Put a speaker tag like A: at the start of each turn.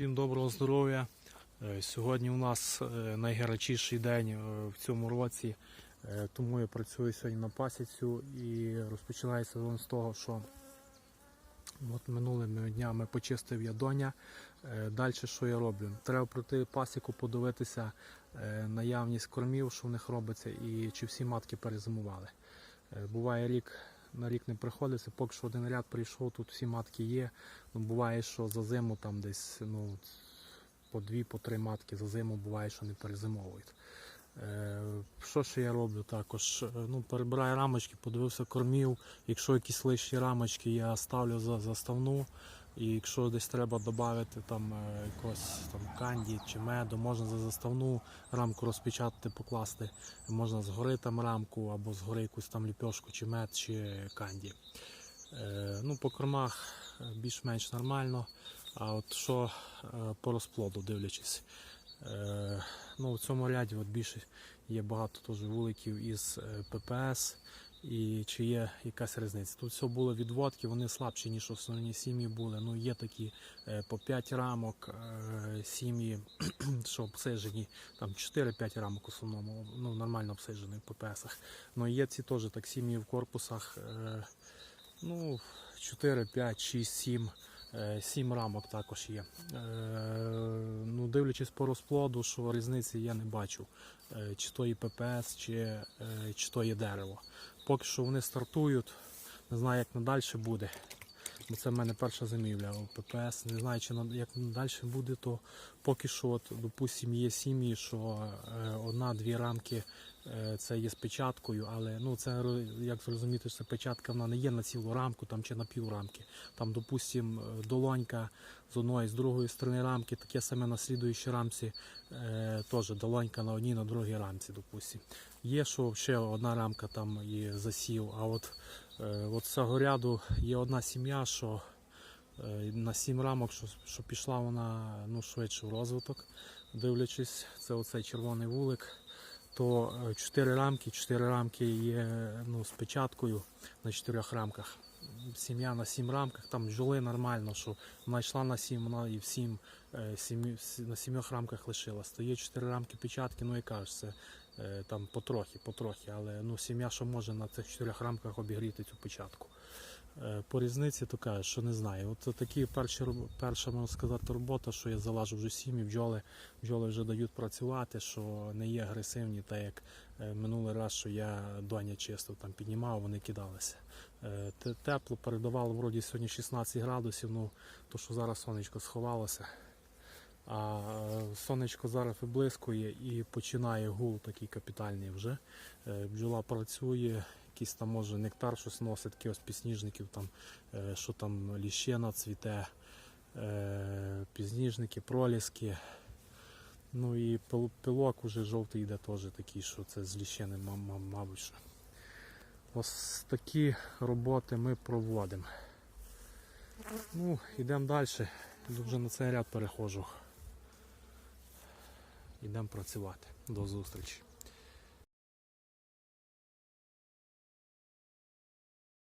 A: Всім доброго здоров'я. Е, Сьогодні у нас е, найгарячіший день е, в цьому році, тому я працюю сьогодні на пасіцю і розпочинає сезон з того, що от минулими днями почистив я доня. Далі що я роблю? Треба пройти пасіку, подивитися наявність кормів, що в них робиться, і чи всі матки перезимували. Буває рік на рік не приходиться, поки що один ряд прийшов, тут всі матки є. Ну, буває, що за зиму там десь ну, по дві, по три матки за зиму буває, що не перезимовують. Е, що ще я роблю також? Е, Ну, перебираю рамочки, подивився кормів. Якщо якісь лишні рамочки, я ставлю за заставну. І якщо десь треба додати там е, якогось там канді чи меду, можна за заставну рамку розпечатати, покласти. Можна згори там рамку або згори якусь там ліпьошку, чи мед, чи канді. Е, ну, по кормах е, більш-менш нормально. А от що е, по розплоду дивлячись. Е, ну, в цьому ряді от більше є багато теж вуликів із е, ППС. І чи є якась різниця? Тут все було відводки, вони слабші, ніж основні сім'ї були. Ну, є такі е, по 5 рамок е, сім'ї, що обсижені, там 4-5 рамок в основному, ну, нормально обсижені в ППСах. Ну, є ці теж так сім'ї в корпусах. Е, Ну, 4, 5, 6, 7. 7 рамок також є. Ну, дивлячись по розплоду, що різниці я не бачу. Чи то є ППС, чи, чи то є дерево. Поки що вони стартують, не знаю, як надалі буде. Бо це в мене перша замівля у ППС. Не знаю, чи як надалі буде, то поки що, от, допустимо, є сім'ї, що е, одна-дві рамки це є з печаткою, але ну, це як зрозуміти, що печатка вона не є на цілу рамку там, чи на пів рамки. Там, допустимо, е, долонька з одної, з другої сторони рамки, таке саме на слідуючій рамці, е, теж долонька на одній, на другій рамці, допустимо. Є, що ще одна рамка там є засів, а от, е, от цього ряду є одна сім'я, що е, на сім рамок, що, що пішла вона ну, швидше в розвиток, дивлячись, це оцей червоний вулик, то е, чотири рамки, чотири рамки є ну, з печаткою на чотирьох рамках. Сім'я на сім рамках, там бджоли нормально, що вона йшла на сім, вона і в сім, е, сімі- сі- на сімьох рамках лишилась. То є чотири рамки печатки, ну і кажеш, е, там потрохи, потрохи, але ну, сім'я що може на цих чотирьох рамках обігріти цю печатку. Е, По різниці то кажеш, що не знаю. От такі перші перша можна сказати робота, що я залажу вже сім'ї, бджоли, бджоли вже дають працювати, що не є агресивні, так як е, минулий раз, що я доня чистив, там піднімав, вони кидалися. Е, Тепло передавало вроді сьогодні 16 градусів, ну то що зараз сонечко сховалося. А сонечко зараз виблискує і починає гул такий капітальний вже. Бджола працює, якийсь там може нектар щось носить, якихось підсніжників, там, е, що там ліщина цвіте, е, підсніжники, проліски. Ну і пилок уже жовтий йде теж такий, що це з ма- мабуть. що. Ось такі роботи ми проводимо. Ну, йдемо далі. Вже на цей ряд перехожу. Йдемо працювати. До зустрічі.